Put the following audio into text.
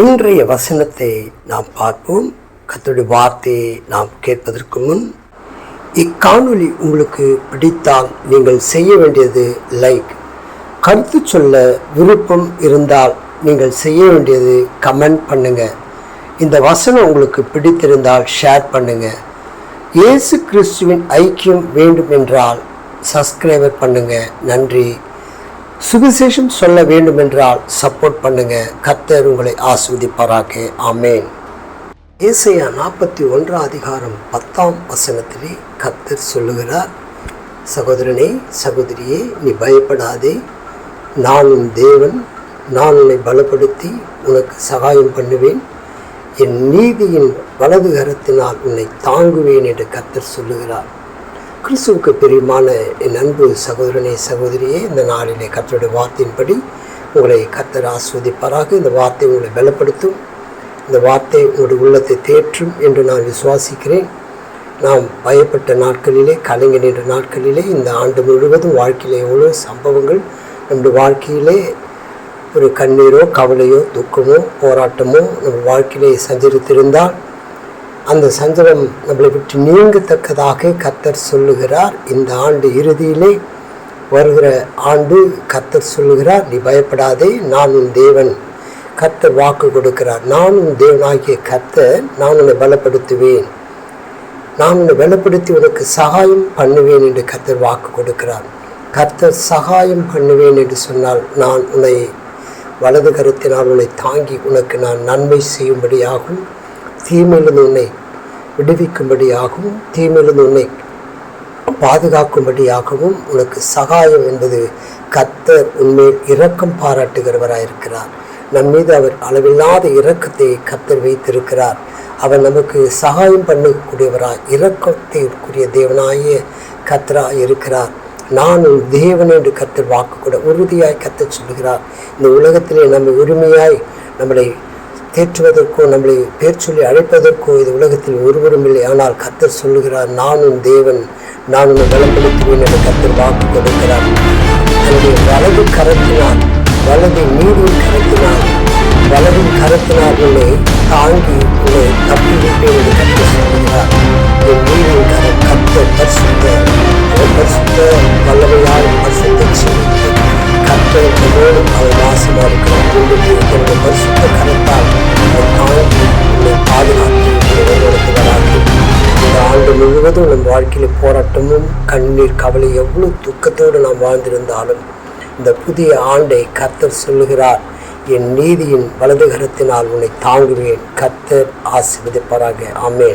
இன்றைய வசனத்தை நாம் பார்ப்போம். கத்துடைய வார்த்தையை நாம் கேட்பதற்கு முன் இக்காணொலி உங்களுக்கு பிடித்தால் நீங்கள் செய்ய வேண்டியது லைக் கருத்து சொல்ல விருப்பம் இருந்தால் நீங்கள் செய்ய வேண்டியது கமெண்ட் பண்ணுங்க. இந்த வசனம் உங்களுக்கு பிடித்திருந்தால் ஷேர் பண்ணுங்க. இயேசு கிறிஸ்துவின் ஐக்கியம் வேண்டும் என்றால் சப்ஸ்கிரைபர் பண்ணுங்க. நன்றி. சுவிசேஷம் சொல்ல வேண்டுமென்றால் சப்போர்ட் பண்ணுங்க. கத்தர் உங்களை ஆஸ்வதிப்பாராக ஆமேன். ஏசையா நாற்பத்தி ஒன்றாம் அதிகாரம் பத்தாம் வசனத்திலே கத்தர் சொல்லுகிறார் சகோதரனே சகோதரியே நீ பயப்படாதே. நான் உன் தேவன். நான் உன்னை பலப்படுத்தி உனக்கு சகாயம் பண்ணுவேன். என் நீதியின் வலது கரத்தினால் உன்னை தாங்குவேன் என்று கர்த்தர் சொல்லுகிறார். கிறிஸ்துவுக்கு பிரியமான என் அன்பு சகோதரனே சகோதரியே இந்த நாளிலே கத்தருடைய வார்த்தையின்படி உங்களை கர்த்தர் ஆஸ்வதிப்பாராக. இந்த வார்த்தை உங்களை பலப்படுத்தும். இந்த வார்த்தை உங்களுடைய உள்ளத்தை தேற்றும் என்று நான் விசுவாசிக்கிறேன். நாம் பயப்பட்ட நாட்களிலே கலைஞ என்ற நாட்களிலே இந்த ஆண்டு முழுவதும் வாழ்க்கையிலே எவ்வளோ சம்பவங்கள் நம்முடைய வாழ்க்கையிலே ஒரு கண்ணீரோ கவலையோ துக்கமோ போராட்டமோ நம்ம வாழ்க்கையிலே சஞ்சரித்திருந்தால் அந்த சஞ்சலம் நம்மளை விட்டு நீங்கத்தக்கதாக கத்தர் சொல்லுகிறார். இந்த ஆண்டு இறுதியிலே வருகிற ஆண்டு கத்தர் சொல்லுகிறார் நீ பயப்படாதே நான் உன் தேவன். கத்தர் வாக்கு கொடுக்கிறார் நான் உன் தேவனாகிய கர்த்தர் நான் உன்னை பலப்படுத்துவேன். நான் உன்னை பலப்படுத்தி உனக்கு சகாயம் பண்ணுவேன் என்று கத்தர் வாக்கு கொடுக்கிறார். கர்த்தர் சகாயம் பண்ணுவேன் என்று சொன்னால் நான் உன்னை வலது கருத்தினால் உன்னை தாங்கி உனக்கு நான் நன்மை செய்யும்படியாகும். தீமையிலிருந்து உன்னை விடுவிக்கும்படியாகவும் தீமையிலிருந்து உன்னை பாதுகாக்கும்படியாகவும் உனக்கு சகாயம் என்பது கத்தர் உண்மையில் இரக்கம் பாராட்டுகிறவராயிருக்கிறார். நம் மீது அவர் அளவில்லாத இரக்கத்தை கத்தர் வைத்திருக்கிறார். அவர் நமக்கு சகாயம் பண்ணக்கூடியவராய் இரக்கத்திற்குரிய தேவனாய கத்தரா இருக்கிறார் நான் உன் தேவன் என்று கத்தர் வாக்கு கூட உறுதியாய் கர்த்தர் சொல்கிறார் இந்த உலகத்திலே நம்மை உரிமையாய் நம்மளை தேற்றுவதற்கோ நம்மளை பேர் சொல்லி அழைப்பதற்கோ இது உலகத்தில் ஒருவரும் இல்லை. ஆனால் கத்தர் சொல்லுகிறார் நானும் தேவன் நான் உன்னை பலப்படுத்துவேன் என்று கத்தர் வாக்கு கொடுக்கிறார். தன்னுடைய வலது கரத்தினால் வலது நீரின் கரத்தினால் வலதின் கரத்தினால் உன்னை தாங்கி உன்னை தப்பி வாழ்க்கையில் போராட்டமும் கண்ணீர் கவலை எவ்வளவு துக்கத்தோடு நாம் வாழ்ந்திருந்தாலும் இந்த புதிய ஆண்டை கர்த்தர் சொல்லுகிறார் என் நீதியின் வலதுகரத்தினால் உன்னை தாங்குவேன். கர்த்தர் ஆசீர்வதிப்பாராக. ஆமென்.